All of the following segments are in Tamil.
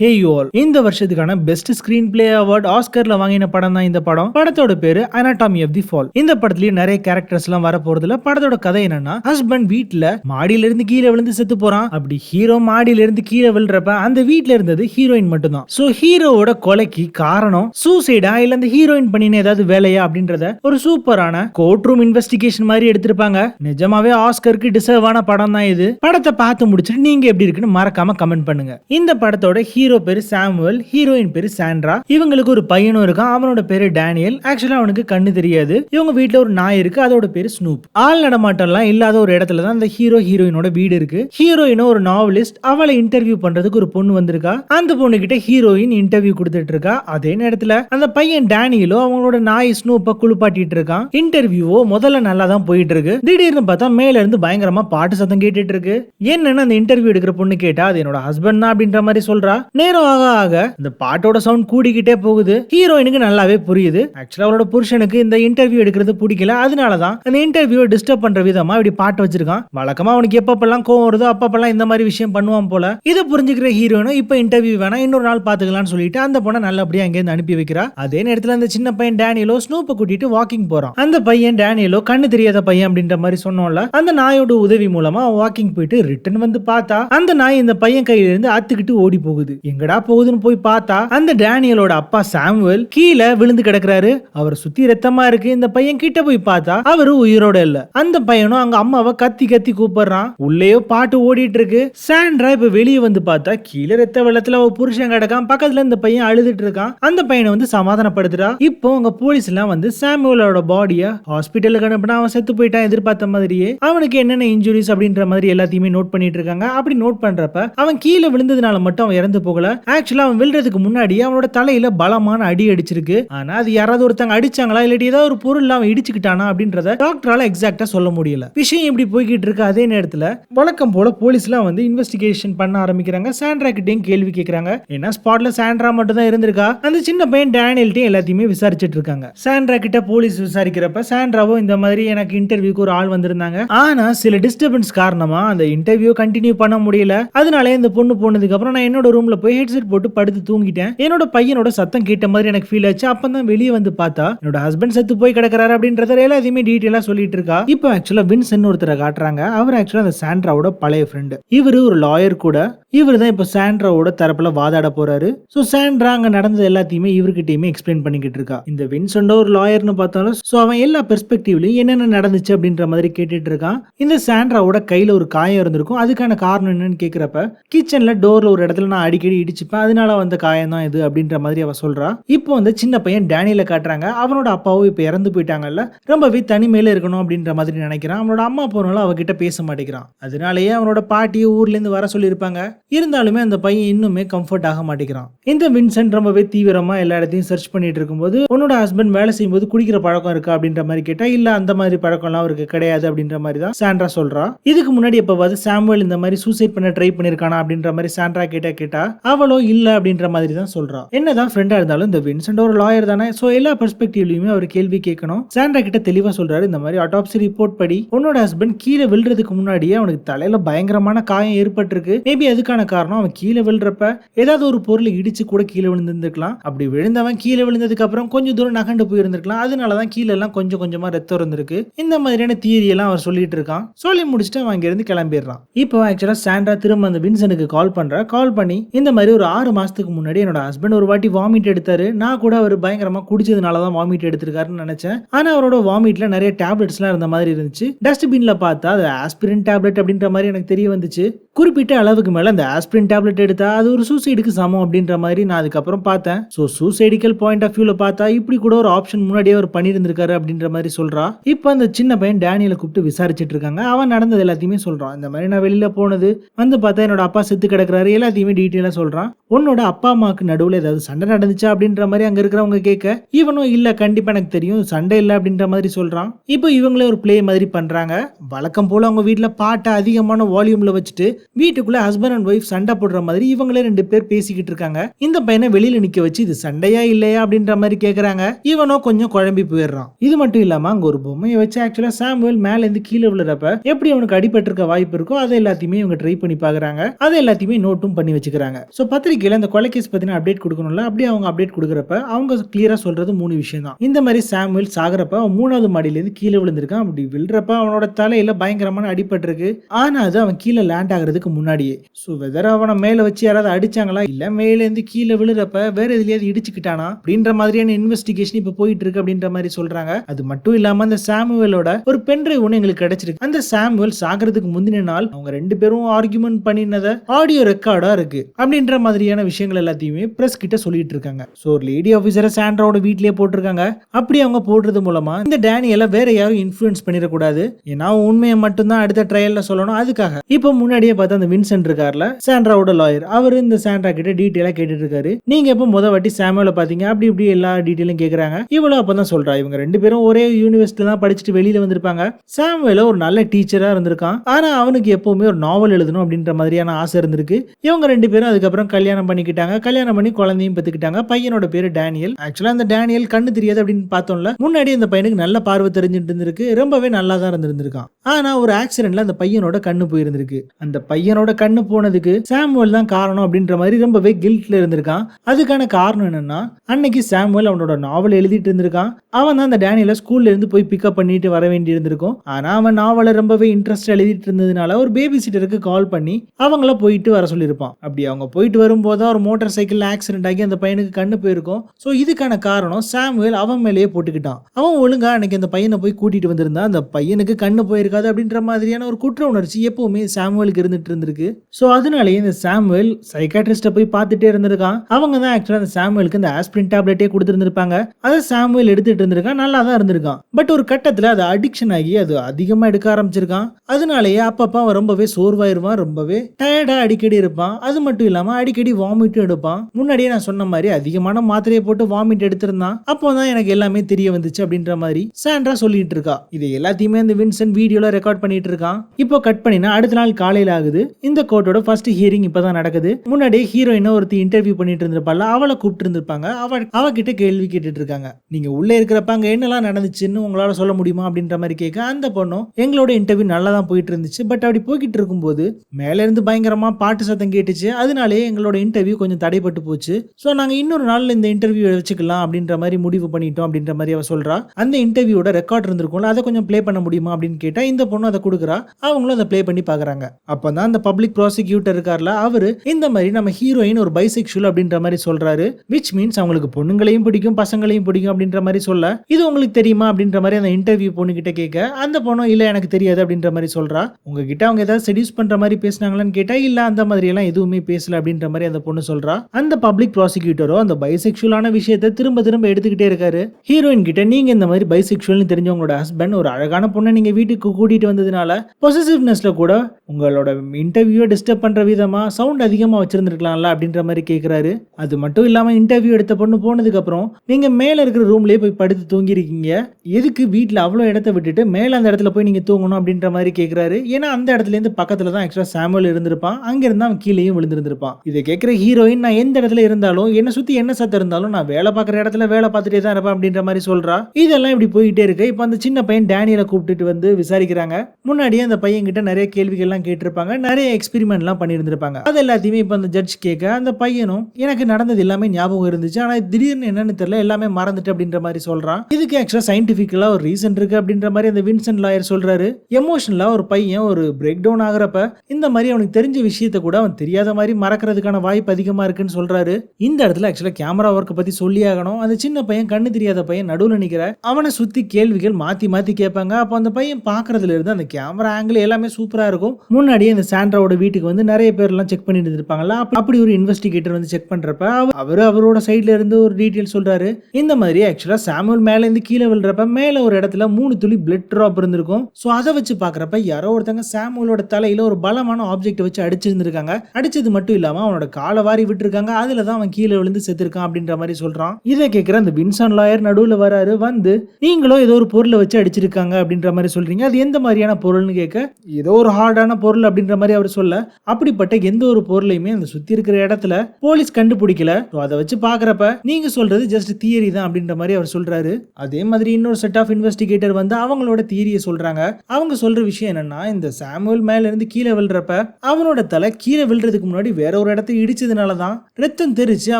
ஹே யூ ஆல் இந்த வருஷத்துக்கான பெஸ்ட் ஸ்கிரீன் பிளே அவார்ட் ஆஸ்கர்ல வாங்கின படம் தான் இந்த படம். படத்தோட பேரு அனாட்டாமி ஆஃப் தி ஃபால் இந்த படத்துலயே நிறைய கேரக்டர்ஸ் எல்லாம் வர போறதுல படத்தோட கதை என்னன்னா ஹஸ்பண்ட் வீட்டுல மாடியில இருந்து கீழே விழுந்து செத்து போறான். அப்படி ஹீரோ மாடியில இருந்து கீழே விழுறப்ப அந்த வீட்டுல இருந்தது ஹீரோயின் மட்டும்தான். சோ ஹீரோவோட கொலைக்கு காரணம் சூசைடா இல்ல அந்த ஹீரோயின் பண்ணின ஏதாவது வேலையா அப்படின்றத ஒரு சூப்பரான கோர்ட் ரூம் இன்வெஸ்டிகேஷன் மாதிரி எடுத்திருப்பாங்க. நிஜமாவே ஆஸ்கருக்கு டிசர்வான படம் தான் இது. படத்தை பார்த்து முடிச்சுட்டு நீங்க எப்படி இருக்குன்னு மறக்காம கமெண்ட் பண்ணுங்க. இந்த படத்தோட ஹீரோ பேரு சாமுவல் ஹீரோயின் பேரு சாண்ட்ரா. இவங்களுக்கு ஒரு பையனும் இருக்கான். அவனோட பேரு டேனியல். ஆக்சுவலா அவனுக்கு கண்ணு தெரியாது. இவங்க வீட்டுல ஒரு நாய் இருக்கு. அதோட பேரு ஸ்னூப். ஆள் நடமாட்டம்லாம் இல்லாத ஒரு இடத்துல தான் அந்த ஹீரோ ஹீரோயினோட வீடு இருக்கு. ஹீரோயினும் ஒரு நாவலிஸ்ட் அவளை இன்டர்வியூ பண்றதுக்கு ஒரு பொண்ணு வந்திருக்கா. அந்த பொண்ணு கிட்ட ஹீரோயின் இன்டர்வியூ கொடுத்துட்டு இருக்கா. அதே நேரத்துல அந்த பையன் டேனியலோ அவங்களோட நாய் ஸ்னூப்ப குளிப்பாட்டிட்டு இருக்கான். இன்டர்வியூவோ முதல்ல நல்லா தான் போயிட்டு இருக்கு. திடீர்னு பார்த்தா மேல இருந்து பயங்கரமா பாட்டு சத்தம் கேட்டுட்டு இருக்கு. என்னன்னு அந்த இன்டர்வியூ எடுக்கிற பொண்ணு கேட்டா அது என்னோட ஹஸ்பண்ட் தான் அப்படின்ற மாதிரி சொல்றா. நேரம் ஆக ஆக இந்த பாட்டோட சவுண்ட் கூடிக்கிட்டே போகுது. ஹீரோயினுக்கு நல்லாவே புரியுது. ஆக்சுவலா அவரோட புருஷனுக்கு இந்த இன்டர்வியூ எடுக்கிறது பிடிக்கல. அதனாலதான் அந்த இன்டர்வியூ டிஸ்டர்ப் பண்ற விதமா இப்படி பாட்டு வச்சிருக்கான். வழக்கமா அவனுக்கு எப்பப்பெல்லாம் கோவம் வருதோ அப்பப்பெல்லாம் இந்த மாதிரி விஷயம் பண்ணுவான் போல. இதை புரிஞ்சுக்கிற ஹீரோயினும் இப்ப இன்டர்வியூ வேணா இன்னொரு நாள் பாத்துக்கலாம்னு சொல்லிட்டு அந்த பொண்ணை நல்லபடியா அங்கேருந்து அனுப்பி வைக்கிறா. அதே நேரத்துல அந்த சின்ன பையன் டேனியலோ ஸ்னூப்பை கூட்டிட்டு வாக்கிங் போறான். அந்த பையன் டேனியலோ கண்ணு தெரியாத பையன் அப்படின்ற மாதிரி சொன்னோம்ல அந்த நாயோட உதவி மூலமா வாக்கிங் போயிட்டு ரிட்டர்ன் வந்து பார்த்தா அந்த நாய் இந்த பையன் கையில இருந்து அத்துக்கிட்டு ஓடி போகுது எங்கடா போகுதுன்னு போய் பார்த்தா அந்த டேனியலோட அப்பா சாமுவல் கீழே விழுந்து கிடக்குறாரு. அவர் சுத்தி ரத்தமா இருக்கு. இந்த பையன் கிட்ட போய் பார்த்தா அவரு உயிரோட இல்ல. அந்த பையனும் அங்க அம்மாவை கத்தி கத்தி கூப்பிடுறான். உள்ளேயோ பாட்டு ஓடிட்டு இருக்கு. சாண்ட்ரா இப்ப வெளியே வந்து பார்த்தா கீழே ரத்த வெள்ளத்துல அவ புருஷன் கிடக்கான். பக்கத்துல இந்த பையன் அழுதுட்டு இருக்கான். அந்த பையனை வந்து சமாதானப்படுத்துறா. இப்போ அங்க போலீஸ் எல்லாம் வந்து சாமுவலோட பாடிய ஹாஸ்பிட்டலுக்கு அனுப்பினா அவன் செத்து போயிட்டான் எதிர்பார்த்த மாதிரியே. அவனுக்கு என்னென்ன இன்ஜுரிஸ் அப்படின்ற மாதிரி எல்லாத்தையுமே நோட் பண்ணிட்டு இருக்காங்க. அப்படி நோட் பண்றப்ப அவன் கீழே விழுந்ததுனால மட்டும் அவன் இறந்து போகல. ஆக்சுவலா அவன் விழுறதுக்கு முன்னாடி அவனோட தலையில பலமான அடி அடிச்சிருக்கு. ஆனா அது யாராவது ஒருத்தங்க அடிச்சாங்களா? இல்லாட்டி ஏதாவது ஒரு பொருள் அவன் இடிச்சுக்கிட்டானா அப்படின்றத டாக்டரால எக்ஸாக்டா சொல்ல முடியல. விஷயம் இப்படி போய்கிட்டு இருக்கு அதே நேரத்துல வழக்கம் போல போலீஸ்லாம் வந்து இன்வெஸ்டிகேஷன் பண்ண ஆரம்பிக்கிறாங்க. சாண்ட்ரா கிட்டேயும் கேள்வி கேட்கறாங்க ஏன்னா ஸ்பாட்ல சாண்ட்ரா மட்டும் தான் இருந்திருக்கா? அந்த சின்ன பையன் டேனியல்ட்டையும் எல்லாத்தையுமே விசாரிச்சுட்டு இருக்காங்க. சாண்ட்ரா கிட்ட போலீஸ் விசாரிக்கிறப்ப சாண்ட்ராவும் இந்த மாதிரி எனக்கு இன்டர்வியூக்கு ஒரு ஆள் வந்திருந்தாங்க. ஆனா சில டிஸ்டர்பன்ஸ் காரணமா அந்த இன்டர்வியூ கண்டினியூ பண்ண முடியல. அதனால இந்த பொண்ணு போனதுக்கு அப்புறம் நான் என்னோட ரூம்ல போய் ஹெட்செட் போட்டு படுத்து தூங்கிட்டேன். என்னோட பையனோட சத்தம் கேட்ட மாதிரி எனக்கு ஃபீல் ஆச்சு. அப்போ தான் வெளியே வந்து பார்த்தா என்னோட ஹஸ்பண்ட் செத்து போய் கிடக்குறாரு அப்படின்றத எல்லாத்தையுமே டீட்டெயிலா சொல்லிட்டு இருக்கா. இப்போ ஆக்சுவலா வின்சன் ஒருத்தரை காட்டுறாங்க. அவர் ஆக்சுவலா அந்த சாண்ட்ராவோட பழைய ஃப்ரெண்டு இவரு ஒரு லாயர் கூட இவர் தான் இப்போ சாண்ட்ராவோட தரப்புல வாதாட போறாரு. ஸோ சாண்ட்ரா அங்கே நடந்தது எல்லாத்தையுமே இவர்கிட்டயுமே எக்ஸ்பிளைன் பண்ணிக்கிட்டு இருக்கா. இந்த வின்சென்டோ ஒரு லாயர்னு பார்த்தாலும் ஸோ அவன் எல்லா பெர்ஸ்பெக்டிவ்லையும் என்னென்ன நடந்துச்சு அப்படின்ற மாதிரி கேட்டுட்டு இருக்கான். இந்த சாண்ட்ராவோட கையில ஒரு காயம் இருந்திருக்கும். அதுக்கான காரணம் என்னன்னு கேட்குறப்ப கிச்சன்ல டோர்ல ஒரு இடத்துல நான் அடிக்கடி இடிச்சுப்பேன். அதனால வந்த காயம் தான் இது அப்படின்ற மாதிரி அவ சொல்றா. இப்போ வந்து சின்ன பையன் டேனியில காட்டுறாங்க. அவனோட அப்பாவும் இப்போ இறந்து போயிட்டாங்கல்ல. ரொம்பவே தனிமையில இருக்கணும் அப்படின்ற மாதிரி நினைக்கிறான். அவனோட அம்மா போனாலும் அவகிட்ட பேச மாட்டேங்கிறான். அதனாலேயே அவனோட பாட்டியை ஊர்லேருந்து வர சொல்லியிருப்பாங்க. இருந்தாலுமே அந்த பையன் இன்னுமே கம்ஃபர்ட் ஆக மாட்டேங்கிறான். இந்த வின்சென்ட் ரொம்பவே தீவிரமா எல்லா இடத்தையும் சர்ச் பண்ணிட்டு இருக்கும்போது உன்னோட ஹஸ்பண்ட் வேலை செய்யும்போது குடிக்கிற பழக்கம் இருக்கா? அப்படின்ற மாதிரி கேட்டா இல்ல அந்த மாதிரி பழக்கம்லாம் அவருக்கு கிடையாது அப்படின்ற மாதிரி தான் சாண்ட்ரா சொல்றா. இதுக்கு முன்னாடி எப்பவாவது சாமுவல் இந்த மாதிரி சூசைட் பண்ண ட்ரை பண்ணிருக்கானா அப்படின்ற மாதிரி சாண்ட்ரா கேட்டா கேட்டா அவளோ இல்ல அப்படின்ற மாதிரி தான் சொல்றா. என்னதான் ஃப்ரெண்டா இருந்தாலும் இந்த வின்சென்ட் ஒரு லாயர் தானே. சோ எல்லா பெர்ஸ்பெக்டிவ்லயுமே அவர் கேள்வி கேட்கணும். சாண்ட்ரா கிட்ட தெளிவா சொல்றாரு இந்த மாதிரி அட்டாப்சி ரிப்போர்ட் படி உன்னோட ஹஸ்பண்ட் கீழே விழுறதுக்கு முன்னாடியே அவனுக்கு தலையில பயங்கரமான காயம் ஏற்பட்டிருக்கு. மேபி அதுக்கான காரணம் அவன் கீழே விழுறப்ப ஏதாவது ஒரு பொருளை இடிச்சு கூட கீழே விழுந்திருந்திருக்கலாம். அப்படி விழுந்தவன் கீழே விழுந்ததுக்கு அப்புறம் கொஞ்சம் தூரம் நகண்டு போயிருந்திருக்கலாம். அதனாலதான் கீழே எல்லாம் கொஞ்சம் கொஞ்சமா ரத்தம் இருந்திருக்கு. இந்த மாதிரியான தியரி எல்லாம் அவர் சொல்லிட்டு இருக்கான். சொல்லி முடிச்சுட்டு அவன் இருந்து கிளம்பிடுறான். இப்போ ஆக்சுவலா சாண்ட்ரா திரும்ப அந்த வின்சனுக்கு கால் பண்றா. கால் பண்ணி இந்த மாதிரி ஒரு ஆறு மாசத்துக்கு முன்னாடி என்னோட ஹஸ்பண்ட் ஒரு வாட்டி வாமிட் எடுத்தாரு. நான் கூட அவர் பயங்கரமா குடிச்சதுனால தான் வாமிட் எடுத்திருக்காருன்னு நினைச்சேன். ஆனா அவரோட வாமிட்ல நிறைய டேப்லெட்ஸ்லாம் இருந்த மாதிரி இருந்துச்சு. டஸ்ட்பின்ல பார்த்தா அது ஆஸ்பிரின் டேப்லெட் அப்படின்ற மாதிரி எனக்கு தெரிய வந்துச்சு. குறிப்பிட்ட அளவுக்கு மேல அந்த ஆஸ்பிரின் டேப்லெட் எடுத்தா அது ஒரு சூசைடுக்கு சமம் அப்படின்ற மாதிரி நான் அதுக்கப்புறம் பார்த்தேன். ஸோ சூசைடிக்கல் பாயிண்ட் ஆஃப் வியூவில் பார்த்தா இப்படி கூட ஒரு ஆப்ஷன் முன்னாடியே அவர் பண்ணியிருந்திருக்காரு அப்படின்ற மாதிரி சொல்கிறா இப்போ அந்த சின்ன பையன் டேனியலை கூப்பிட்டு விசாரிச்சுட்டு இருக்காங்க. அவன் நடந்தது எல்லாத்தையுமே சொல்கிறான் இந்த மாதிரி நான் வெளியில் போனது வந்து பார்த்தா என்னோட அப்பா செத்து கிடக்குறாரு எல்லாத்தையுமே டீட்டெயிலாக சொல்கிறான் உன்னோட அப்பா அம்மாவுக்கு நடுவில் ஏதாவது சண்டை நடந்துச்சா அப்படின்ற மாதிரி அங்கே இருக்கிறவங்க கேட்க இவனும் இல்லை கண்டிப்பாக எனக்கு தெரியும். சண்டை இல்லை அப்படின்ற மாதிரி சொல்கிறான் இப்போ இவங்களே ஒரு ப்ளே மாதிரி பண்ணுறாங்க வழக்கம் போல் அவங்க வீட்டில் பாட்டை அதிகமான வால்யூமில் வச்சுட்டு வீட்டுக்குள்ளே ஹஸ்பண்ட் அண்ட் ஒய்ஃப் ஒய்ஃப் சண்டை போடுற மாதிரி இவங்களே ரெண்டு பேர் பேசிக்கிட்டு இருக்காங்க. இந்த பையனை வெளியில நிக்க வச்சு இது சண்டையா இல்லையா அப்படின்ற மாதிரி கேக்குறாங்க. இவனோ கொஞ்சம் குழம்பி போயிடுறான். இது மட்டும் இல்லாம அங்க ஒரு பொம்மையை வச்சு ஆக்சுவலா சாமுவேல் மேல இருந்து கீழே விழுறப்ப எப்படி அவனுக்கு அடிபட்டிருக்க வாய்ப்பு இருக்கோ அதை எல்லாத்தையுமே இவங்க ட்ரை பண்ணி பாக்குறாங்க. அதை எல்லாத்தையுமே நோட்டும் பண்ணி வச்சுக்கிறாங்க. சோ பத்திரிக்கையில இந்த கொலைகேஸ் பத்தின அப்டேட் கொடுக்கணும்ல அப்படியே அவங்க அப்டேட் கொடுக்குறப்ப அவங்க கிளியரா சொல்றது மூணு விஷயம் தான். இந்த மாதிரி சாமுவேல் சாகுறப்ப அவன் மூணாவது மாடியில இருந்து கீழே விழுந்திருக்கான். அப்படி விழுறப்ப அவனோட தலையில பயங்கரமான அடிபட்டிருக்கு. ஆனா அது அவன் கீழே லேண்ட் ஆகுறதுக்கு முன்னாடியே. ஸோ வெதர் அவனை மேலே வச்சு யாராவது அடிச்சாங்களா? இல்லை மேலேருந்து கீழே விழுறப்ப வேற எதுலையாவது இடிச்சுக்கிட்டானா? அப்படின்ற மாதிரியான இன்வெஸ்டிகேஷன் இப்போ போயிட்டு இருக்கு அப்படின்ற மாதிரி சொல்றாங்க. அது மட்டும் இல்லாம அந்த சாமுவேலோட ஒரு பென்ட்ரைவ் ஒன்று எங்களுக்கு கிடைச்சிருக்கு. அந்த சாமுவேல் சாகிறதுக்கு முந்தின நாள் அவங்க ரெண்டு பேரும் ஆர்குமெண்ட் பண்ணினத ஆடியோ ரெக்கார்டா இருக்கு. அப்படின்ற மாதிரியான விஷயங்கள் எல்லாத்தையுமே பிரஸ் கிட்ட சொல்லிட்டு இருக்காங்க. ஸோ ஒரு லேடி ஆஃபீஸரை சாண்ட்ராவோட வீட்லயே போட்டிருக்காங்க. அப்படி அவங்க போடுறது மூலமா இந்த டேனியெல்லாம் வேற யாரும் இன்ஃப்ளூயன்ஸ் பண்ணிடக்கூடாது. ஏன்னா உண்மையை மட்டும்தான் அடுத்த ட்ரையல்ல சொல்லணும். அதுக்காக இப்போ முன்னாடியே பார்த்தா அந்த வின்சென்ட் இருக்கார்ல சாண்ட்ராவோட லாயர் அவர் இந்த சாண்ட்ரா கிட்ட டீட்டெயிலா கேட்டுட்டு இருக்காரு நீங்க எப்போ முத வாட்டி சாமுவேல பாத்தீங்க? அப்படி இப்படி எல்லா டீட்டெயிலும் கேக்குறாங்க. இவ்வளவு அப்பதான் சொல்றா. இவங்க ரெண்டு பேரும் ஒரே யூனிவர்சிட்டி தான் படிச்சுட்டு வெளியில வந்திருப்பாங்க. சாமுவேல ஒரு நல்ல டீச்சரா இருந்திருக்கான். ஆனா அவனுக்கு எப்பவுமே ஒரு நாவல் எழுதணும் அப்படின்ற மாதிரியான ஆசை இருந்திருக்கு. இவங்க ரெண்டு பேரும் அதுக்கப்புறம் கல்யாணம் பண்ணிக்கிட்டாங்க. கல்யாணம் பண்ணி குழந்தையும் பெத்துக்கிட்டாங்க. பையனோட பேரு டேனியல். ஆக்சுவலா அந்த டேனியல் கண்ணு தெரியாது அப்படின்னு பார்த்தோம்ல. முன்னாடி அந்த பையனுக்கு நல்ல பார்வை தெரிஞ்சுட்டு இருந்திருக்கு. ரொம்பவே நல்லா தான் இருந்திருந்திருக்கான். ஆனா ஒரு ஆக்சிடென்ட்ல அந்த பையனோட கண்ணு போயிருந்திருக்கு. அந்த பையனோட கண்ணு போனது போனதுக்கு சாமுவல் தான் காரணம் அப்படின்ற மாதிரி ரொம்பவே கில்ட்ல இருந்திருக்கான். அதுக்கான காரணம் என்னன்னா அன்னைக்கு சாமுவல் அவனோட நாவல் எழுதிட்டு இருந்திருக்கான். அவன் தான் அந்த டேனியல ஸ்கூல்ல இருந்து போய் பிக்கப் பண்ணிட்டு வர வேண்டி இருந்திருக்கும் ஆனா அவன் நாவலை ரொம்பவே இன்ட்ரெஸ்ட் எழுதிட்டு இருந்ததுனால ஒரு பேபி சீட்டருக்கு கால் பண்ணி அவங்கள போயிட்டு வர சொல்லியிருப்பான். அப்படி அவங்க போயிட்டு வரும்போது ஒரு மோட்டார் சைக்கிள் ஆக்சிடென்ட் ஆகி அந்த பையனுக்கு கண்ணு போயிருக்கும். ஸோ இதுக்கான காரணம் சாமுவேல் அவன் மேலேயே போட்டுக்கிட்டான். அவன் ஒழுங்கா அன்னைக்கு அந்த பையனை போய் கூட்டிட்டு வந்திருந்தா அந்த பையனுக்கு கண்ணு போயிருக்காது அப்படின்ற மாதிரியான ஒரு குற்ற உணர்ச்சி எப்பவுமே சாமுவேலுக்கு இருந்துட்டு இருந்திருக்கு. ஸோ அதனாலேயே இந்த சாமுவேல் சைக்காட்ரிஸ்ட்டை போய் பார்த்துட்டே இருந்திருக்கான். அவங்க தான் ஆக்சுவலாக அந்த சாமுவேலுக்கு இந்த ஆஸ்பிரின் டேப்லெட்டே கொடுத்துருந்துருப்பாங்க. அதை சாமுவேல் எடுத்துட்டு இருந்திருக்கான் நல்லா தான் இருந்திருக்கான். பட் ஒரு கட்டத்தில் அது அடிக்ஷன் ஆகி அது அதிகமாக எடுக்க ஆரம்பிச்சிருக்கான். அதனாலேயே அப்பப்போ அவன் ரொம்பவே சோர்வாயிருவான் ரொம்பவே டயர்டாக அடிக்கடி இருப்பான். அது மட்டும் இல்லாமல் அடிக்கடி வாமிட்டும் எடுப்பான். முன்னாடியே நான் சொன்ன மாதிரி அதிகமான மாத்திரையை போட்டு வாமிட் எடுத்திருந்தான். அப்போ தான் எனக்கு எல்லாமே தெரிய வந்துச்சு அப்படின்ற மாதிரி சாண்ட்ரா சொல்லிட்டு இருக்கா. இது எல்லாத்தையுமே இந்த வின்சென்ட் வீடியோல ரெக்கார்ட் பண்ணிட்டு இருக்கான். இப்போ கட் பண்ணினா அடுத்த நாள் காலையில் ஆகுது. இந்த கோட்டோட ஃபர்ஸ்ட் ஹியரிங் இப்பதான் நடக்குது. முன்னாடி ஹீரோயினை ஒருத்தி இன்டர்வியூ பண்ணிட்டு இருந்திருப்பாள் அவளை கூப்பிட்டு இருந்திருப்பாங்க. அவ அவகிட்ட கேள்வி கேட்டுட்டு இருக்காங்க. நீங்க உள்ள இருக்கிறப்ப அங்க என்னெல்லாம் நடந்துச்சுன்னு உங்களால சொல்ல முடியுமா? அப்படின்ற மாதிரி கேட்க அந்த பொண்ணும் எங்களோட இன்டர்வியூ நல்லா தான் போயிட்டு இருந்துச்சு. பட் அப்படி போய்கிட்டு இருக்கும்போது மேல இருந்து பயங்கரமா பாட்டு சத்தம் கேட்டுச்சு. அதனாலே எங்களோட இன்டர்வியூ கொஞ்சம் தடைப்பட்டு போச்சு. ஸோ நாங்க இன்னொரு நாள்ல இந்த இன்டர்வியூ வச்சுக்கலாம் அப்படின்ற மாதிரி முடிவு பண்ணிட்டோம் அப்படின்ற மாதிரி அவ சொல்றா. அந்த இன்டர்வியூட ரெக்கார்ட் இருந்திருக்கும்ல அதை கொஞ்சம் ப்ளே பண்ண முடியுமா அப்படின்னு கேட்டா இந்த பொண்ணு அதை கொடுக்குறா. அவங்களும் அதை ப்ளே பண்ணி பாக்குறாங்க அப்பதான் அந்த பப்ளிக் ப்ராசிக்யூட்டர் இருக்கார்ல அவரு இந்த மாதிரி நம்ம ஹீரோயின் ஒரு பைசெக்ஷுவல் அப்படின்ற மாதிரி சொல்றாரு விச் மீன்ஸ் அவங்களுக்கு பொண்ணுங்களையும் பிடிக்கும் பசங்களையும் பிடிக்கும் அப்படின்ற மாதிரி சொல்ல இது உங்களுக்கு தெரியுமா அப்படின்ற மாதிரி அந்த இன்டர்வியூ பொண்ணு கிட்ட கேட்க அந்த பொண்ணும் இல்ல எனக்கு தெரியாது அப்படின்ற மாதிரி சொல்றா. உங்ககிட்ட அவங்க ஏதாவது செடியூஸ் பண்ற மாதிரி பேசினாங்களான்னு கேட்டா இல்ல அந்த மாதிரி எல்லாம் எதுவுமே பேசல அப்படின்ற மாதிரி அந்த பொண்ணு சொல்றா. அந்த பப்ளிக் ப்ராசிக்யூட்டரோ அந்த பைசெக்ஷுவலான விஷயத்தை திரும்ப திரும்ப எடுத்துக்கிட்டே இருக்காரு. ஹீரோயின் கிட்ட நீங்க இந்த மாதிரி பைசெக்சுவல்னு தெரிஞ்சவங்களோட ஹஸ்பண்ட் ஒரு அழகான பொண்ணை நீங்க வீட்டுக்கு கூட்டிட்டு வந்ததுனால பொசசிவ்னஸ்ல கூட உங்களோட இன்டர்வியூ டிஸ்டர்ப் பண்ற விதமாக சவுண்ட் அதிகமாக வச்சிருந்துருக்கலாம்ல அப்படின்ற மாதிரி கேட்குறாரு அது மட்டும் இல்லாமல் இன்டர்வியூ எடுத்த பொண்ணு போனதுக்கப்புறம் நீங்கள் மேலே இருக்கிற ரூம்லயே போய் படுத்து தூங்கிருக்கீங்க எதுக்கு வீட்டில் அவ்வளோ இடத்த விட்டுட்டு மேலே அந்த இடத்துல போய் நீங்கள் தூங்கணும் அப்படின்ற மாதிரி கேட்குறாரு ஏன்னா அந்த இடத்துலேருந்து பக்கத்தில் தான் எக்ஸ்ட்ரா சாமுவல் இருந்திருப்பான். அங்கேருந்து அவன் கீழேயும் விழுந்திருந்திருப்பான். இதை கேட்குற ஹீரோயின் நான் எந்த இடத்துல இருந்தாலும் என்னை சுற்றி என்ன சத்தம் இருந்தாலும் நான் வேலை பார்க்குற இடத்துல வேலை பார்த்துட்டே தான் இருப்பேன் அப்படின்ற மாதிரி சொல்கிறா இதெல்லாம் இப்படி போயிட்டே இருக்கு. இப்போ அந்த சின்ன பையன் டேனியலை கூப்பிட்டுட்டு வந்து விசாரிக்கிறாங்க. முன்னாடியே அந்த பையன் கிட்ட நிறைய கேள்விகள்லாம் கேட்டிருப்பாங்க. நிறைய எக்ஸ்பெரிமெண்ட்லாம் பண்ணியிருந்திருப்பாங்க. அது எல்லாத்தையுமே இப்போ அந்த ஜட்ஜ் கேட்க அந்த பையனும் எனக்கு நடந்தது எல்லாமே ஞாபகம் இருந்துச்சு. ஆனால் திடீர்னு என்னன்னு தெரியல எல்லாமே மறந்துட்டு அப்படின்ற மாதிரி சொல்றான். இதுக்கு ஆக்சுவலா சயின்டிபிக்கலா ஒரு ரீசன் இருக்கு அப்படின்ற மாதிரி அந்த வின்சென்ட் லாயர் சொல்றாரு. எமோஷனலா ஒரு பையன் ஒரு பிரேக் டவுன் ஆகுறப்ப இந்த மாதிரி அவனுக்கு தெரிஞ்ச விஷயத்த கூட அவன் தெரியாத மாதிரி மறக்கிறதுக்கான வாய்ப்பு அதிகமா இருக்குன்னு சொல்றாரு. இந்த இடத்துல ஆக்சுவலா கேமரா ஒர்க்கை பத்தி சொல்லி ஆகணும். அந்த சின்ன பையன் கண்ணு தெரியாத பையன் நடுவில் நிற்கிற அவனை சுத்தி கேள்விகள் மாத்தி மாத்தி கேட்பாங்க. அப்போ அந்த பையன் பாக்குறதுல இருந்து அந்த கேமரா ஆங்கிள் எல்லாமே சூப்பரா இருக்கும். முன்னாடியே இந்த சாண்ட்ராவோட வீட்டுக்கு வந்து நிறைய பேர்லாம் செக் பண்ணிட்டு இருப்பாங்கல்ல அப்படி ஒரு இன்வெஸ்டிகேட்டர் வந்து செக் பண்றப்ப அவர் அவரோட சைடுல இருந்து ஒரு டீட்டெயில் சொல்றாரு. இந்த மாதிரி ஆக்சுவலா சாமுவல் மேல இருந்து கீழே விழுறப்ப மேல ஒரு இடத்துல மூணு துளி பிளட் ட்ராப் இருந்திருக்கும். சோ அதை வச்சு பாக்குறப்ப யாரோ ஒருத்தங்க சாமுவலோட தலையில ஒரு பலமான ஆப்ஜெக்ட் வச்சு அடிச்சிருந்திருக்காங்க. அடிச்சது மட்டும் இல்லாம அவனோட காலை வாரி விட்டுருக்காங்க. அதுலதான் அவன் கீழே விழுந்து செத்துருக்கான் அப்படின்ற மாதிரி சொல்றான். இதை கேட்கிற அந்த வின்சன் லாயர் நடுவுல வராரு. வந்து நீங்களும் ஏதோ ஒரு பொருளை வச்சு அடிச்சிருக்காங்க அப்படின்ற மாதிரி சொல்றீங்க. அது எந்த மாதிரியான பொருள்னு கேட்க ஏதோ ஒரு ஹார்டான பொருள் அப்படின்ற மாதிரி அவர் சொல்ல. அப்படி அப்படிப்பட்ட எந்த ஒரு பொருளையுமே அந்த சுத்தி இருக்கிற இடத்துல போலீஸ் கண்டுபிடிக்கல. ஸோ அதை வச்சு பாக்குறப்ப நீங்க சொல்றது ஜஸ்ட் தியரி தான் அப்படின்ற மாதிரி அவர் சொல்றாரு. அதே மாதிரி இன்னொரு செட் ஆஃப் இன்வெஸ்டிகேட்டர் வந்து அவங்களோட தியரியை சொல்றாங்க. அவங்க சொல்ற விஷயம் என்னன்னா இந்த சாமுவல் மேல இருந்து கீழே விழுறப்ப அவனோட தலை கீழே விழுறதுக்கு முன்னாடி வேற ஒரு இடத்த இடிச்சதுனால தான் ரத்தம் தெரிச்சு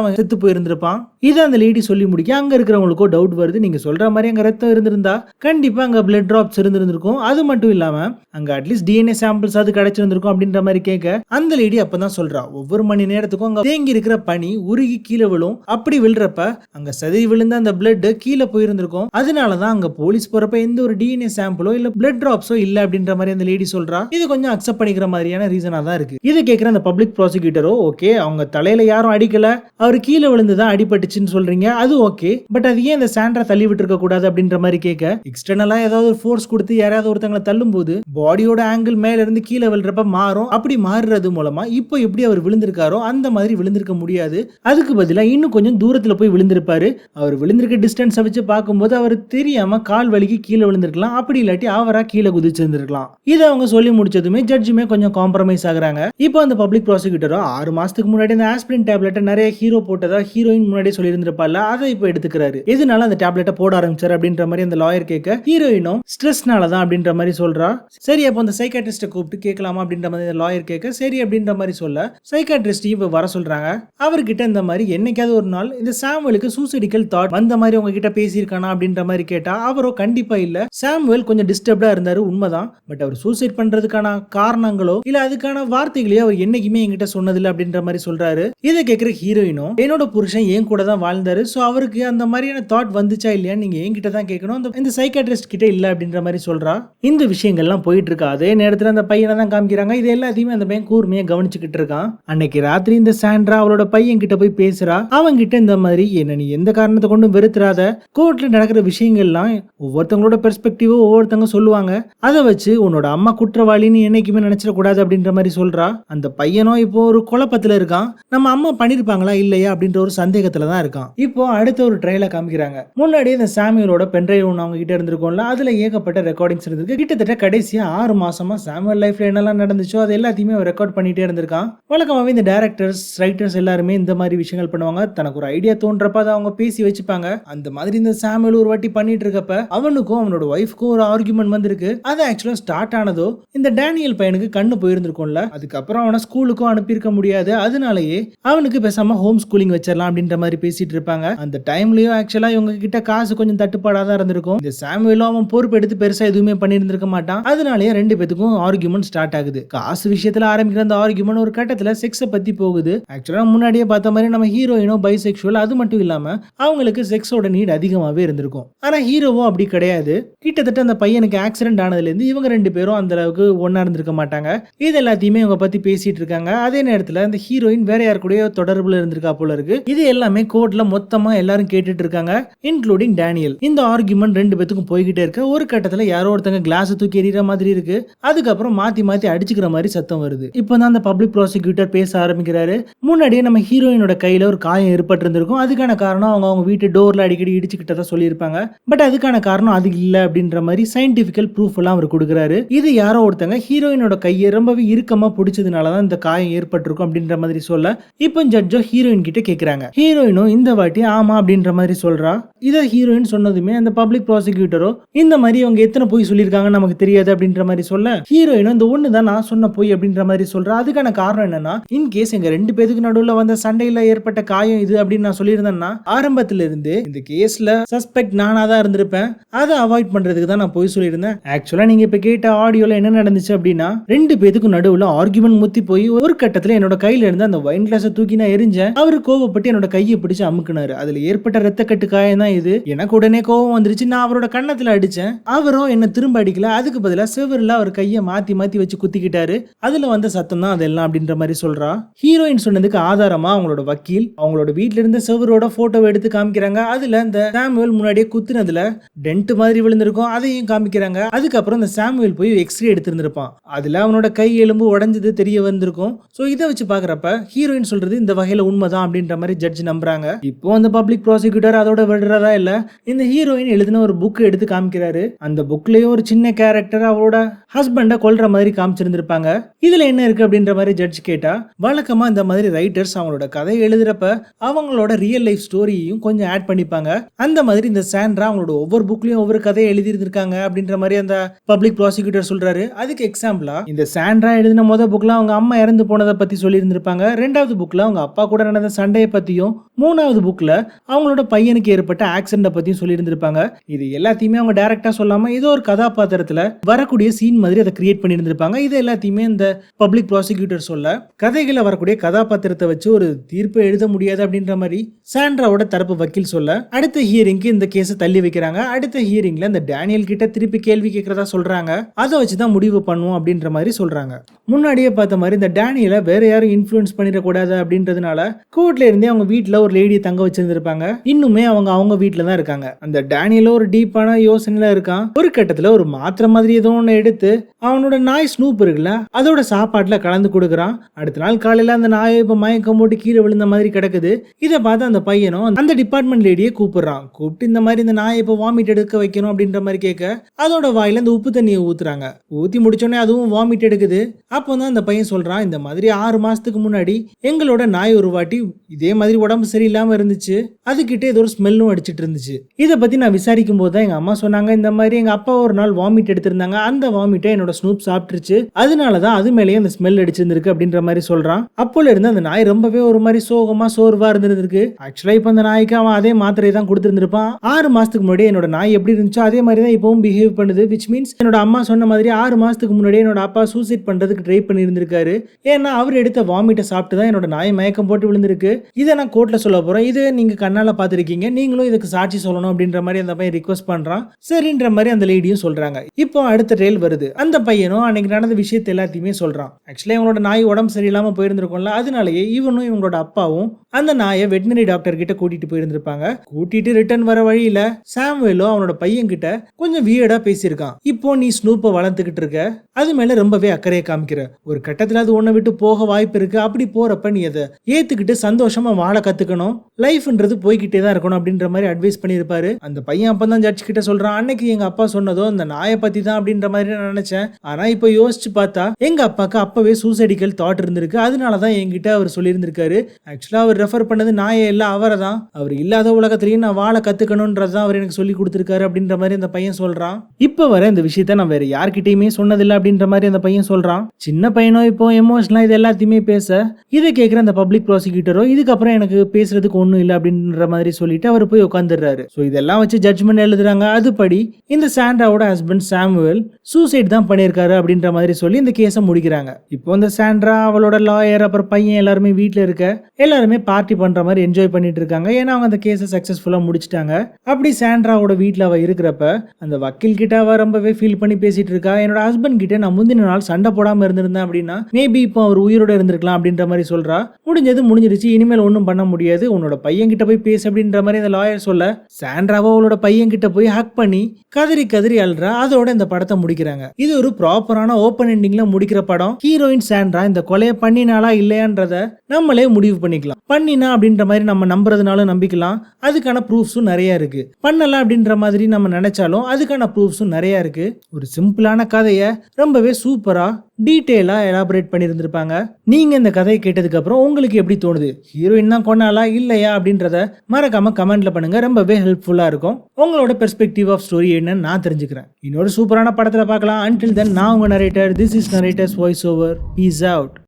அவன் செத்து போயிருந்திருப்பான். இதை அந்த லேடி சொல்லி முடிக்க அங்க இருக்கிறவங்களுக்கோ டவுட் வருது. நீங்க சொல்ற மாதிரி அங்க ரத்தம் இருந்திருந்தா கண்டிப்பா அங்க பிளட் டிராப்ஸ் இருந்திருந்திருக்கும். அது மட்டும் இல்லாம அங்க அட்லீஸ்ட் டிஎன்ஏ சாம்பிள்ஸ் அது கிடைச்சிருந்திருக்கும் அப்படின்ற மாதிரி கேட்க அந்த லேடி அப்பதான் சொல்றா ஒவ்வொரு மணி நேரத்துக்கும் அங்க தேங்கி இருக்கிற பனி உருகி கீழே விழும். அப்படி விழுறப்ப அங்க சதறி விழுந்த அந்த பிளட் கீழே போயிருந்திருக்கும். அதனாலதான் அங்க போலீஸ் போறப்ப எந்த ஒரு டிஎன்ஏ சாம்பிளோ இல்ல பிளட் டிராப்ஸோ இல்ல அப்படின்ற மாதிரி அந்த லேடி சொல்றா. இது கொஞ்சம் அக்செப்ட் பண்ணிக்கிற மாதிரியான ரீசனா தான் இருக்கு. இது கேட்கிற அந்த பப்ளிக் ப்ராசிக்யூட்டரோ ஓகே அவங்க தலையில யாரும் அடிக்கல. அவர் கீழே விழுந்துதான் அடிபட்டுச்சுன்னு சொல்றீங்க. அது ஓகே பட் அது ஏன் இந்த சாண்ட்ரா தள்ளி விட்டுருக்க கூடாது? அப்படின்ற மாதிரி கேட்க எக்ஸ்டர்னலா ஏதாவது ஒரு ஃபோர்ஸ் கொடுத்து யாராவது ஒருத்தங்களை தள்ளும் போது பாடியோட ஆங்கிள் மேல இருந்து கீழே விழுறப்ப மாறும். அப்படி மாறுற விழுறது மூலமா இப்போ எப்படி அவர் விழுந்திருக்காரோ அந்த மாதிரி விழுந்திருக்க முடியாது. அதுக்கு பதிலா இன்னும் கொஞ்சம் தூரத்துல போய் விழுந்திருப்பாரு. அவர் விழுந்திருக்க டிஸ்டன்ஸை வச்சு பார்க்கும்போது அவர் தெரியாம கால் வலிக்கு கீழே விழுந்திருக்கலாம். அப்படி இல்லாட்டி அவரா கீழே குதிச்சிருந்திருக்கலாம். இதை அவங்க சொல்லி முடிச்சதுமே ஜட்ஜுமே கொஞ்சம் காம்ப்ரமைஸ் ஆகுறாங்க. இப்போ அந்த பப்ளிக் ப்ராசிக்யூட்டரோ ஆறு மாசத்துக்கு முன்னாடி அந்த ஆஸ்பிரின் டேப்லெட்டை நிறைய ஹீரோ போட்டதா ஹீரோயின் முன்னாடியே சொல்லியிருந்திருப்பால அதை இப்போ எடுத்துக்கிறாரு. எதனால அந்த டேப்லெட்டை போட ஆரம்பிச்சார் அப்படின்ற மாதிரி அந்த லாயர் கேட்க ஹீரோயினும் ஸ்ட்ரெஸ்னால தான் அப்படின்ற மாதிரி சொல்றா. சரி அப்போ அந்த சைக்காட்டிஸ்ட்டை கூப்பிட்டு கேட்கலாமா அப்படின்ற மாதிரி லாயர் கேட்க சரி அப்படின்ற மாதிரி சொல்ல சைக்காட்ரிஸ்டையும் இப்போ வர சொல்றாங்க. அவர்கிட்ட இந்த மாதிரி என்னைக்காவது ஒரு நாள் இந்த சாமுவலுக்கு சூசைடிக்கல் தாட் வந்த மாதிரி உங்ககிட்ட பேசியிருக்கானா அப்படின்ற மாதிரி கேட்டா அவரோ கண்டிப்பா இல்ல. சாமுவல் கொஞ்சம் டிஸ்டர்ப்டா இருந்தாரு உண்மைதான். பட் அவர் சூசைட் பண்றதுக்கான காரணங்களோ இல்ல அதுக்கான வார்த்தைகளையோ அவர் என்னைக்குமே என்கிட்ட சொன்னதில்லை அப்படின்ற மாதிரி சொல்றாரு. இதை கேட்கிற ஹீரோயினும் என்னோட புருஷன் என் கூட தான் வாழ்ந்தாரு. ஸோ அவருக்கு அந்த மாதிரியான தாட் வந்துச்சா இல்லையா நீங்க என்கிட்ட தான் கேட்கணும் அந்த இந்த சைக்காட்ரிஸ்ட் கிட்ட இல்ல அப்படின்ற மாதிரி சொல்றா. இந்த விஷயங்கள்லாம் போயிட்டு இருக்கா. அதே நேரத்துல அந்த பையனை தான் காமிக்கிறாங்க. இது எல்லாத்தையுமே அந்த பையன் கூர்மையா கவனிச்சுக்கிட்டு இருக்கான். அன்னைக்கு ராத்திரி இந்த சாண்ட்ரா அவளோட பையன் கிட்ட போய் பேசுறா. அவங்க கிட்ட இந்த மாதிரி என்ன நீ எந்த காரணத்தை கொண்டும் வெறுத்துறாத? கோர்ட்ல நடக்கிற விஷயங்கள்லாம் ஒவ்வொருத்தவங்களோட பெர்ஸ்பெக்டிவோ ஒவ்வொருத்தவங்க சொல்லுவாங்க. அதை வச்சு உன்னோட அம்மா குற்றவாளின்னு என்னைக்குமே நினைச்சிடக்கூடாது அப்படின்ற மாதிரி சொல்றா. அந்த பையனும் இப்போ ஒரு குழப்பத்துல இருக்கான். நம்ம அம்மா பண்ணிருப்பாங்களா இல்லையா அப்படின்ற ஒரு சந்தேகத்துல தான் இருக்கான். இப்போ அடுத்த ஒரு ட்ரையில காமிக்கிறாங்க. முன்னாடி இந்த சாமியலோட பென்ட்ரைவ் ஒன்று அவங்க கிட்ட இருந்திருக்கும்ல அதுல ஏகப்பட்ட ரெக்கார்டிங்ஸ் இருந்திருக்கு. கிட்டத்தட்ட கடைசியா ஆறு மாசமா சாமியல் லைஃப்ல என்னெல்லாம் நடந்துச்சோ அது எல்லாத்தையுமே ரெக்கார்ட் ரெக்கார்ட் பண்ணிட்டே இருந்திருக்கான். வழக்கமாகவே இந்த டேரக்டர்ஸ் ரைட்டர்ஸ் எல்லாருமே இந்த மாதிரி விஷயங்கள் பண்ணுவாங்க. தனக்கு ஒரு ஐடியா தோன்றப்ப அதை அவங்க பேசி வச்சுப்பாங்க. அந்த மாதிரி இந்த சாமியல் ஒரு வாட்டி பண்ணிட்டு இருக்கப்ப அவனுக்கும் அவனோட ஒய்ஃப்க்கும் ஒரு ஆர்குமெண்ட் வந்திருக்கு. அது ஆக்சுவலா ஸ்டார்ட் ஆனதோ இந்த டேனியல் பையனுக்கு கண்ணு போயிருந்திருக்கும்ல. அதுக்கப்புறம் அவனை ஸ்கூலுக்கும் அனுப்பியிருக்க முடியாது. அதனாலயே அவனுக்கு பேசாம ஹோம் ஸ்கூலிங் வச்சிடலாம் அப்படின்ற மாதிரி பேசிட்டு இருப்பாங்க. அந்த டைம்லயும் ஆக்சுவலா இவங்க கிட்ட காசு கொஞ்சம் தட்டுப்பாடா தான் இருந்திருக்கும். இந்த சாமுவேலும் அவன் பொறுப்பு எடுத்து பெருசா எதுவுமே பண்ணியிருந்திருக்க மாட்டான். அதனாலயே ரெண்டு பேத்துக்கும் ஆர்குமெண்ட் ஸ்டார்ட் ஆகுது. காசு விஷயத்துல ஆரம்பிக்கிற அந்த ஆர்குமெண்ட் ஒரு கட்டத்தில் செக்ஸை பற்றி போகுது. ஆக்சுவலாக முன்னாடியே பார்த்த மாதிரி நம்ம ஹீரோயினோ பைசெக்ஷுவல் அது மட்டும் இல்லாமல் அவங்களுக்கு செக்ஸோட நீட் அதிகமாகவே இருந்திருக்கும். ஆனால் ஹீரோவும் அப்படி கிடையாது. கிட்டத்தட்ட அந்த பையனுக்கு ஆக்சிடென்ட் ஆனதுலேருந்து இவங்க ரெண்டு பேரும் அந்த அளவுக்கு ஒன்றா இருந்திருக்க மாட்டாங்க. இது எல்லாத்தையுமே இவங்க பற்றி பேசிட்டு இருக்காங்க. அதே நேரத்தில் அந்த ஹீரோயின் வேற யார் கூடயோ தொடர்பில் இருந்திருக்கா போல இருக்கு. இது எல்லாமே கோர்ட்ல மொத்தமா எல்லாரும் கேட்டுட்டு இருக்காங்க இன்க்ளூடிங் டேனியல் இந்த ஆர்குமெண்ட் ரெண்டு பேத்துக்கும் போய்கிட்டே இருக்க. ஒரு கட்டத்துல யாரோ ஒருத்தங்க கிளாஸ் தூக்கி எறிகிற மாதிரி இருக்கு. அதுக்கப்புறம் மாத்தி மாத்தி அடிச்சுக்கிற மாதிரி சத்தம் வருது. இப்ப இப்போ தான் அந்த பப்ளிக் ப்ராசிக்யூட்டர் பேச ஆரம்பிக்கிறாரு. முன்னாடியே நம்ம ஹீரோயினோட கையில் ஒரு காயம் ஏற்பட்டிருந்திருக்கும். அதுக்கான காரணம் அவங்க அவங்க வீட்டு டோரில் அடிக்கடி இடிச்சுக்கிட்டதா சொல்லியிருப்பாங்க. பட் அதுக்கான காரணம் அது இல்லை அப்படின்ற மாதிரி சயின்டிஃபிக்கல் ப்ரூஃப் எல்லாம் அவர் கொடுக்குறாரு. இது யாரோ ஒருத்தங்க ஹீரோயினோட கையை ரொம்பவே இறுக்கமாக பிடிச்சதுனால தான் இந்த காயம் ஏற்பட்டிருக்கும் அப்படின்ற மாதிரி சொல்ல இப்போ ஜட்ஜோ ஹீரோயின் கிட்ட கேட்குறாங்க ஹீரோயினும் இந்த வாட்டி ஆமா அப்படின்ற மாதிரி சொல்றா. இதை ஹீரோயின் சொன்னதுமே அந்த பப்ளிக் ப்ராசிக்யூட்டரோ இந்த மாதிரி அவங்க எத்தனை போய் சொல்லியிருக்காங்கன்னு நமக்கு தெரியாது அப்படின்ற மாதிரி சொல்ல ஹீரோயினும் இந்த ஒன்று தான் நான் சொன்ன போய் அப்படின்ற மாதிரி சொல்கிறேன் அதுக்கான காரணம் என்னன்னா இன்கேஸ் எங்கள் ரெண்டு பேருக்கு நடுவில் வந்த சண்டையில ஏற்பட்ட காயம் இது அப்படின்னு நான் சொல்லியிருந்தேன்னா ஆரம்பத்துல இருந்து இந்த கேஸ்ல சஸ்பெக்ட் நானாக தான் இருந்திருப்பேன். அதை அவாய்ட் பண்றதுக்கு தான் நான் போய் சொல்லியிருந்தேன். ஆக்சுவலா நீங்க இப்போ கேட்ட ஆடியோல என்ன நடந்துச்சு அப்படின்னா ரெண்டு பேருக்கும் நடுவுல ஆர்குமெண்ட் முத்தி போய் ஒரு கட்டத்தில் என்னோட கையில இருந்து அந்த வைன் கிளாஸை தூக்கி நான் எரிஞ்சேன். அவர் கோவப்பட்டு என்னோட கையை பிடிச்சு அமுக்குனாரு. அதில் ஏற்பட்ட ரத்த கட்டு காயம் தான் இது. எனக்கு உடனே கோவம் வந்துருச்சு. நான் அவரோட கன்னத்தில் அடித்தேன் அவரும் என்னை திரும்ப அடிக்கல. அதுக்கு பதிலா சிவரில் அவர் கையை மாற்றி மாற்றி வச்சு குத்திக்கிட்டாரு. அதில் வந்த சத்தம் தான் அதெல்லாம் அப்படின்ற மாதிரி சொல்றா. ஹீரோயின் சொன்னதுக்கு ஆதாரமா அவங்களோட வக்கீல் அவங்களோட வீட்ல இருந்த செவரோட போட்டோவை எடுத்து காமிக்கிறாங்க. அதுல இந்த சாமுவேல் முன்னாடியே குத்துனதுல டென்ட் மாதிரி விழுந்திருக்கும். அதையும் காமிக்கிறாங்க. அதுக்கப்புறம் இந்த சாமுவேல் போய் எக்ஸ்ரே எடுத்திருந்திருப்பான். அதுல அவனோட கை எலும்பு உடஞ்சது தெரிய வந்திருக்கும். சோ இதை வச்சு பாக்குறப்ப ஹீரோயின் சொல்றது இந்த வகையில உண்மைதான் அப்படின்ற மாதிரி ஜட்ஜ் நம்புறாங்க. இப்போ அந்த பப்ளிக் ப்ராசிக்யூட்டர் அதோட விடுறதா இல்ல. இந்த ஹீரோயின் எழுதின ஒரு புக் எடுத்து காமிக்கிறாரு. அந்த புக்லயே ஒரு சின்ன கேரக்டர் அவரோட ஹஸ்பண்ட கொல்ற மாதிரி காமிச்சிருந்திருப்பாங்க. இதுல என்ன இருக்கு அப்படின்ற மாதிரி ஜட்ஜ் கேட்டா வழக்கமா இந்த மாதிரி ரைட்டர்ஸ் அவங்களோட கதை எழுதுறப்ப அவங்களோட ரியல் லைஃப் ஸ்டோரியையும் கொஞ்சம் ஆட் பண்ணிப்பாங்க. அந்த மாதிரி இந்த சாண்ட்ரா அவங்களோட ஒவ்வொரு புக்லயும் ஒவ்வொரு கதையை எழுதியிருந்திருக்காங்க அப்படின்ற மாதிரி அந்த பப்ளிக் ப்ராசிக்யூட்டர் சொல்றாரு. அதுக்கு எக்ஸாம்பிளா இந்த சாண்ட்ரா எழுதின முத புக்ல அவங்க அம்மா இறந்து போனதை பத்தி சொல்லியிருந்திருப்பாங்க. ரெண்டாவது புக்ல அவங்க அப்பா கூட நடந்த சண்டையை பத்தியும் மூணாவது புக்ல அவங்களோட பையனுக்கு ஏற்பட்ட ஆக்சிடென்ட பத்தியும் சொல்லியிருந்திருப்பாங்க. இது எல்லாத்தையுமே அவங்க டைரக்டா சொல்லாம ஏதோ ஒரு கதாபாத்திரத்துல வரக்கூடிய சீன் மாதிரி அதை கிரியேட் பண்ணி இருந்திருப்பாங்க இது எல்லாத்தையுமே இந்த பப்ளிக் பப்ளிக் ப்ராசிக்யூட்டர் சொல்ல கதைகளை வரக்கூடிய கதாபாத்திரத்தை வச்சு ஒரு தீர்ப்பை எழுத முடியாது அப்படின்ற மாதிரி சாண்ட்ராவோட தரப்பு வக்கீல் சொல்ல அடுத்த ஹியரிங்க்கு இந்த கேஸை தள்ளி வைக்கிறாங்க. அடுத்த ஹியரிங்ல இந்த டேனியல் கிட்ட திருப்பி கேள்வி கேட்கறதா சொல்றாங்க. அதை வச்சு தான் முடிவு பண்ணுவோம் அப்படின்ற மாதிரி சொல்றாங்க. முன்னாடியே பார்த்த மாதிரி இந்த டேனியலை வேற யாரும் இன்ஃப்ளூயன்ஸ் பண்ணிடக்கூடாது அப்படின்றதுனால கோர்ட்ல இருந்தே அவங்க வீட்டில் ஒரு லேடியை தங்க வச்சிருந்திருப்பாங்க. இன்னுமே அவங்க அவங்க வீட்டில் தான் இருக்காங்க. அந்த டேனியல ஒரு டீப்பான யோசனையில இருக்கான். ஒரு கட்டத்தில் ஒரு மாத்திரை மாதிரி ஏதோ ஒன்று எடுத்து அவனோட நாய் ஸ்னூப் இருக்குல்ல அதோட சாப்பாடு சாப்பாட்டில் கலந்து கொடுக்குறான். அடுத்த நாள் காலையில் அந்த நாயை இப்போ மயக்கம் போட்டு கீழே விழுந்த மாதிரி கிடக்குது. இதை பார்த்து அந்த பையனும் அந்த டிபார்ட்மெண்ட் லேடியை கூப்பிடுறான். கூப்பிட்டு இந்த மாதிரி இந்த நாயை இப்போ வாமிட் எடுக்க வைக்கணும் அப்படின்ற மாதிரி கேட்க அதோட வாயில இந்த உப்பு தண்ணியை ஊத்துறாங்க. ஊத்தி முடிச்சோடனே அதுவும் வாமிட் எடுக்குது. அப்போ தான் அந்த பையன் சொல்றான் இந்த மாதிரி ஆறு மாசத்துக்கு முன்னாடி எங்களோட நாய் ஒரு வாட்டி இதே மாதிரி உடம்பு சரியில்லாம இருந்துச்சு. அதுகிட்ட ஏதோ ஒரு ஸ்மெல்லும் அடிச்சிட்டு இருந்துச்சு. இதை பத்தி நான் விசாரிக்கும் போது தான் எங்க அம்மா சொன்னாங்க இந்த மாதிரி எங்க அப்பா ஒரு நாள் வாமிட் எடுத்திருந்தாங்க. அந்த வாமிட்டை என்னோட ஸ்னூப் சாப்பிட்டுருச்சு. அதனாலதான் அது மேலேயே அந்த ஸ்மெல் அடிச்சிருந்திருக்கு அப்படின்ற மாதிரி சொல்றான். அப்போல இருந்து அந்த நாய் ரொம்பவே ஒரு மாதிரி சோகமா சோர்வா இருந்திருக்கு ஆக்சுவலா இப்போ அந்த நாய்க்கு அவன் அதே மாத்திரையை தான் கொடுத்துருந்துருப்பான். ஆறு மாசத்துக்கு முன்னாடி என்னோட நாய் எப்படி இருந்துச்சோ அதே மாதிரி தான் இப்பவும் பிஹேவ் பண்ணுது விச் மீன்ஸ் என்னோட அம்மா சொன்ன மாதிரி ஆறு மாசத்துக்கு முன்னாடி என்னோட அப்பா சூசைட் பண்றதுக்கு ட்ரை பண்ணியிருந்திருக்காரு. ஏன்னா அவர் எடுத்த வாமிட்டை சாப்பிட்டு தான் என்னோட நாய் மயக்கம் போட்டு விழுந்திருக்கு. இதை நான் கோர்ட்ல சொல்ல போறேன். இது நீங்க கண்ணால பாத்திருக்கீங்க நீங்களும் இதுக்கு சாட்சி சொல்லணும் அப்படின்ற மாதிரி அந்த பையன் ரிக்வஸ்ட் பண்றான். சரின்ற மாதிரி அந்த லேடியும் சொல்றாங்க. இப்போ அடுத்த ட்ரெயில் வருது. அந்த பையனும் அன்னைக்கு நடந்த விஷயத்தை எல்லாத்தையுமே சொல்றான். ஆக்சுவலி இவங்களோட நாய் உடம்பு சரியில்லாமல் போயிருந்திருக்கும்ல அதனாலேயே இவனும் இவங்களோட அப்பாவும் அந்த நாயை வெட்டினரி டாக்டர் கிட்ட கூட்டிட்டு போயிருந்திருப்பாங்க. கூட்டிட்டு ரிட்டர்ன் வர வழியில சாம்வேலும் அவனோட பையன் கிட்ட கொஞ்சம் வியர்டா பேசியிருக்கான். இப்போ நீ ஸ்னூப்பை வளர்த்துக்கிட்டு இருக்க அது மேல ரொம்பவே அக்கறையை காமிக்கிற. ஒரு கட்டத்தில் அது உன்னை விட்டு போக வாய்ப்பு இருக்கு அப்படி போறப்ப நீ அதை ஏத்துக்கிட்டு சந்தோஷமா வாழ கத்துக்கணும். லைஃப்ன்றது போய்கிட்டே தான் இருக்கணும் அப்படின்ற மாதிரி அட்வைஸ் பண்ணியிருப்பாரு. அந்த பையன் அப்பதான் ஜட்ஜ் கிட்ட சொல்றான் அன்னைக்கு எங்க அப்பா சொன்னதோ அந்த நாயை பத்தி தான் அப்படின்ற மாதிரி நான் நினைச்சேன். ஆனா இப்போ யோசிச்சு பார்த்தா எங்க அப்பாக்கு அப்போவே சூசைடிக்கல் தாட் இருந்திருக்கு. அதனால தான் என்கிட்ட அவர் சொல்லியிருந்திருக்காரு. ஆக்சுவலாக அவர் ரெஃபர் பண்ணது நாயே எல்லாம் அவரை தான் அவர் இல்லாத உலகத்துலேயும் நான் வாழ தான் அவர் எனக்கு சொல்லி கொடுத்துருக்காரு அப்படின்ற மாதிரி அந்த பையன் சொல்கிறான் இப்போ வர இந்த விஷயத்த நான் வேற யார்கிட்டயுமே சொன்னதில்லை அப்படின்ற மாதிரி அந்த பையன் சொல்கிறான் சின்ன பையனோ இப்போ எமோஷனலாக இது எல்லாத்தையுமே பேச இதை கேட்குற அந்த பப்ளிக் ப்ராசிக்யூட்டரோ இதுக்கப்புறம் எனக்கு பேசுறதுக்கு ஒன்றும் இல்லை அப்படின்ற மாதிரி சொல்லிட்டு அவர் போய் உட்காந்துடுறாரு ஸோ இதெல்லாம் வச்சு ஜட்ஜ்மெண்ட் எழுதுறாங்க. அதுபடி இந்த சாண்ட்ராவோட ஹஸ்பண்ட் சாமுவல் சூசைட் தான் பண்ணியிருக்காரு அப்படின்ற மாதிரி சொல்லி இந்த கேஸை முடிக்கிறாங்க. இப்போ இந்த சாண்ட்ரா அவளோட லாயர் அப்புறம் பையன் எல்லாருமே வீட்டில் இருக்க எல்லாருமே பார்ட்டி பண்ணுற மாதிரி என்ஜாய் பண்ணிட்டு இருக்காங்க. ஏன்னா அவங்க அந்த கேஸை சக்ஸஸ்ஃபுல்லாக முடிச்சிட்டாங்க. அப்படி சாண்ட்ராவோட வீட்டில் அவள் இருக்கிறப்ப அந்த வக்கீல் கிட்ட அவள் ரொம்பவே ஃபீல் பண்ணி பேசிட்டு இருக்கா. என்னோட ஹஸ்பண்ட் கிட்ட நான் முந்தின நாள் சண்டை போடாமல் இருந்திருந்தேன் அப்படின்னா மேபி இப்போ அவர் உயிரோட இருந்திருக்கலாம் அப்படின்ற மாதிரி சொல்றா. முடிஞ்சது முடிஞ்சிருச்சு. இனிமேல் ஒன்றும் பண்ண முடியாது. உன்னோட பையன் கிட்ட போய் பேசு அப்படின்ற மாதிரி அந்த லாயர் சொல்ல சாண்ட்ராவோ அவளோட பையன் கிட்ட போய் ஹக் பண்ணி கதறி கதறி அல்றா அதோட இந்த படத்தை முடிக்கிறாங்க. இது ஒரு ப்ராப்பரான ஓப்பன் எண்டிங்ல முடிக்கிற படம். ஹீரோயின் சாண்ட்ரா இந்த கொலையை பண்ணினாலா இல்லையான்றத நம்மளே முடிவு பண்ணிக்கலாம். பண்ணினா அப்படின்ற மாதிரி நம்ம நம்புறதுனாலும் நம்பிக்கலாம். அதுக்கான ப்ரூஃப்ஸும் நிறைய இருக்கு. பண்ணலாம் அப்படின்ற மாதிரி நம்ம நினைச்சாலும் அதுக்கான ப்ரூஃப்ஸும் நிறைய இருக்கு. ஒரு சிம்பிளான கதையை ரொம்பவே சூப்பரா டீட்டெயிலா எலாபரேட் பண்ணியிருந்திருப்பாங்க. நீங்க இந்த கதையை கேட்டதுக்கு அப்புறம் உங்களுக்கு எப்படி தோணுது? ஹீரோயின் தான் கொண்டாலா இல்லையா அப்படின்றத மறக்காம கமெண்ட்ல பண்ணுங்க. ரொம்பவே ஹெல்ப்ஃபுல்லா இருக்கும். உங்களோட பெர்ஸ்பெக்டிவ் ஆஃப் ஸ்டோரி என்னன்னு நான் தெரிஞ்சுக்கிறேன். இன்னொரு சூப்பரான படத்துல பார்க்கலாம். அன்டில் தென் நான் உங்க narrator this is narrator's voice over Peace out.